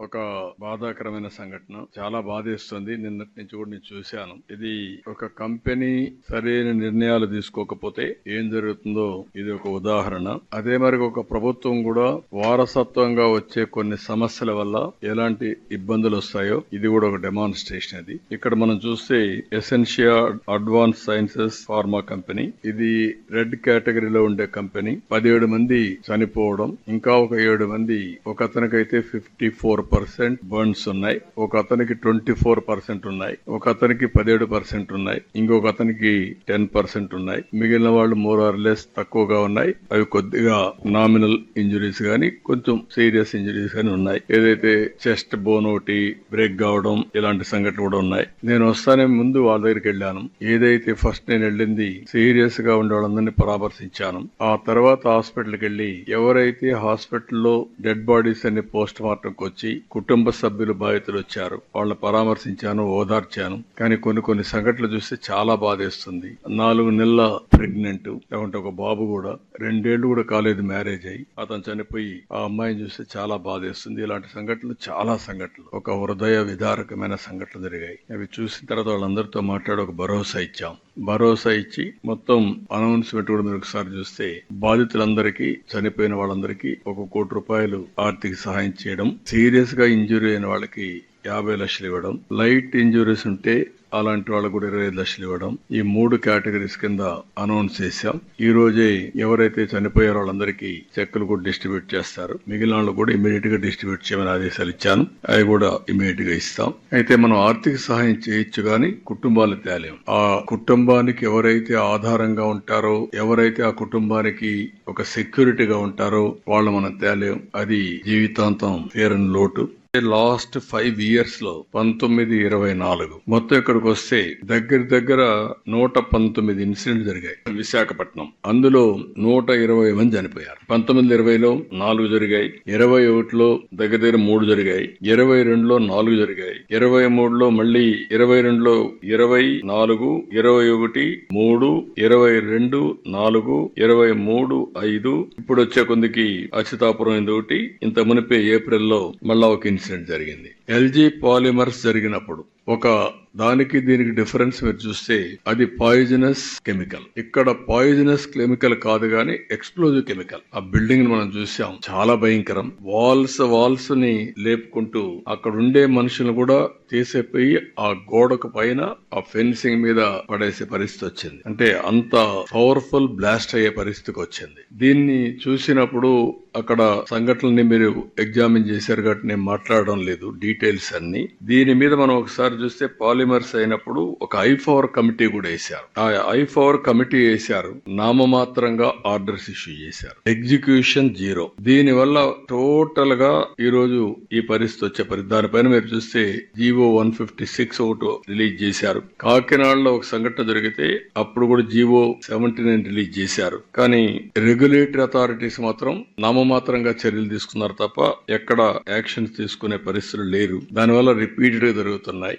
ఒక బాధాకరమైన సంఘటన. చాలా బాధేస్తుంది. నిన్నటి నుంచి కూడా నేను చూశాను. ఇది ఒక కంపెనీ సరైన నిర్ణయాలు తీసుకోకపోతే ఏం జరుగుతుందో ఇది ఒక ఉదాహరణ. అదే మరి ఒక ప్రభుత్వం కూడా వారసత్వంగా వచ్చే కొన్ని సమస్యల వల్ల ఎలాంటి ఇబ్బందులు వస్తాయో ఇది కూడా ఒక డెమాన్స్ట్రేషన్ అది. ఇక్కడ మనం చూస్తే Essentia advance sciences pharma company ఇది రెడ్ కేటగిరీలో ఉండే కంపెనీ. పదిహేడు మంది చనిపోవడం. ఇంకా ఒక ఏడు మంది ఒక అతనికైతే ఫిఫ్టీ ఫోర్ పర్సెంట్ బర్న్స్ ఉన్నాయి. ఒక అతనికి ట్వంటీ ఫోర్ పర్సెంట్ ఉన్నాయి. ఒక అతనికి పదిహేడు పర్సెంట్ ఉన్నాయి. ఇంకొక అతనికి టెన్ పర్సెంట్ ఉన్నాయి. మిగిలిన వాళ్ళు మోర్ ఆర్ లెస్ తక్కువగా ఉన్నాయి. అవి కొద్దిగా నామినల్ ఇంజురీస్ గానీ కొంచెం సీరియస్ ఇంజురీస్ గానీ ఉన్నాయి. ఏదైతే చెస్ట్ బోన్ ఒకటి బ్రేక్ కావడం ఇలాంటి సంఘటనలు కూడా ఉన్నాయి. నేను వస్తానే ముందు వాళ్ళ దగ్గరికి వెళ్ళాను. ఏదైతే ఫస్ట్ నేను వెళ్ళింది సీరియస్గా ఉండే వాళ్ళందరినీ పరామర్శించాను. ఆ తర్వాత హాస్పిటల్కి వెళ్ళి ఎవరైతే హాస్పిటల్లో డెడ్ బాడీస్ అన్ని పోస్ట్ మార్టంకి వచ్చి కుటుంబ సభ్యులు బాధితులు వచ్చారు. వాళ్ళని పరామర్శించాను ఓదార్చాను. కానీ కొన్ని కొన్ని సంఘటనలు చూస్తే చాలా బాధేస్తుంది. నాలుగు నెలల ప్రెగ్నెంట్ లేకుంటే ఒక బాబు కూడా. రెండేళ్ళు కూడా కాలేదు మ్యారేజ్ అయ్యి. అతను చనిపోయి ఆ అమ్మాయిని చూస్తే చాలా బాధేస్తుంది. ఇలాంటి సంఘటనలు చాలా సంఘటనలు. ఒక హృదయ విదారకమైన సంఘటనలు జరిగాయి. అవి చూసిన తర్వాత వాళ్ళందరితో మాట్లాడి ఒక భరోసా ఇచ్చాం. భరోసా ఇచ్చి మొత్తం అనౌన్స్మెంట్ కూడా మీరు ఒకసారి చూస్తే బాధితులందరికీ చనిపోయిన వాళ్ళందరికీ ఒక కోటి రూపాయలు ఆర్థిక సహాయం చేయడం సీరియస్ సీరియస్గా ఇంజురీ అయిన వాళ్ళకి యాభై లక్షలు ఇవ్వడం. లైట్ ఇంజురీస్ ఉంటే అలాంటి వాళ్ళకు కూడా ఇరవై ఐదు లక్షలు ఇవ్వడం. ఈ మూడు కేటగిరీస్ కింద అనౌన్స్ చేశాం. ఈ రోజే ఎవరైతే చనిపోయారో వాళ్ళందరికీ చెక్కులు కూడా డిస్ట్రిబ్యూట్ చేస్తారు. మిగిలిన వాళ్ళు కూడా ఇమీడియట్గా డిస్ట్రిబ్యూట్ చేయమని ఆదేశాలు ఇచ్చాను. అవి కూడా ఇమీడియట్గా ఇస్తాం. అయితే మనం ఆర్థిక సహాయం చేయొచ్చు గాని కుటుంబాలు తేలేం. ఆ కుటుంబానికి ఎవరైతే ఆధారంగా ఉంటారో ఎవరైతే ఆ కుటుంబానికి ఒక సెక్యూరిటీగా ఉంటారో వాళ్ళు మనం తేలేం. అది జీవితాంతం తీరని లోటు. లాస్ట్ ఫైవ్ ఇయర్స్లో పంతొమ్మిది ఇరవై నాలుగు. మొత్తం ఇక్కడికి వస్తే దగ్గర దగ్గర నూట పంతొమ్మిది ఇన్సిడెంట్ జరిగాయి విశాఖపట్నం. అందులో నూట ఇరవై మంది చనిపోయారు. పంతొమ్మిది ఇరవైలో నాలుగు జరిగాయి. ఇరవై ఒకటిలో దగ్గర దగ్గర మూడు జరిగాయి. ఇరవై రెండులో నాలుగు జరిగాయి. ఇరవై మూడులో మళ్ళీ ఇరవై రెండులో ఇరవై నాలుగు ఇరవై ఒకటి మూడు ఇరవై రెండు నాలుగు ఇరవై మూడు ఐదు. ఇప్పుడు వచ్చే కొందికి అచ్యుతాపురం ఇది ఒకటి. ఇంత మునిపే ఏప్రిల్లో మళ్ళా ఒక ఇన్సిడెంట్ జరిగింది. ఎల్జీ పాలిమర్స్ జరిగినప్పుడు ఒక దానికి దీనికి డిఫరెన్స్ మీరు చూస్తే అది పాయిజనస్ కెమికల్ ఇక్కడ పాయిజనస్ కెమికల్ కాదు గాని ఎక్స్ప్లోజివ్ కెమికల్ ఆ బిల్డింగ్ మనం చూసాం. చాలా భయంకరం. వాల్స్ వాల్స్ని లేపుకుంటూ అక్కడ ఉండే మనుషులను కూడా తీసేపోయి ఆ గోడకు పైన ఆ ఫెన్సింగ్ మీద పడేసే పరిస్థితి వచ్చింది. అంటే అంత పవర్ఫుల్ బ్లాస్ట్ అయ్యే పరిస్థితికి వచ్చింది. దీన్ని చూసినప్పుడు అక్కడ సంఘటనని మీరు ఎగ్జామిన్ చేశారు కాబట్టి నేను మాట్లాడడం లేదు డీటెయిల్స్ అన్ని. దీని మీద మనం ఒకసారి చూస్తే పాలిమర్స్ అయినప్పుడు ఒక ఐ పవర్ కమిటీ కూడా వేశారు. ఆ ఐఫవర్ కమిటీ వేశారు నామమాత్రంగా ఆర్డర్స్ ఇష్యూ చేశారు. Execution zero. దీని వల్ల టోటల్గా ఈ రోజు ఈ పరిస్థితి వచ్చే పరిస్థితి. దానిపైన మీరు చూస్తే జీవో వన్ ఫిఫ్టీ సిక్స్ ఒకటి రిలీజ్ చేశారు. కాకినాడలో ఒక సంఘటన జరిగితే అప్పుడు కూడా జీవో సెవెంటీ నైన్ రిలీజ్ చేశారు. కానీ రెగ్యులేటరీ అథారిటీస్ మాత్రం నామమాత్రంగా చర్యలు తీసుకున్నారు తప్ప ఎక్కడ యాక్షన్స్ తీసుకునే పరిస్థితులు లేరు. దానివల్ల రిపీటెడ్గా జరుగుతున్నాయి.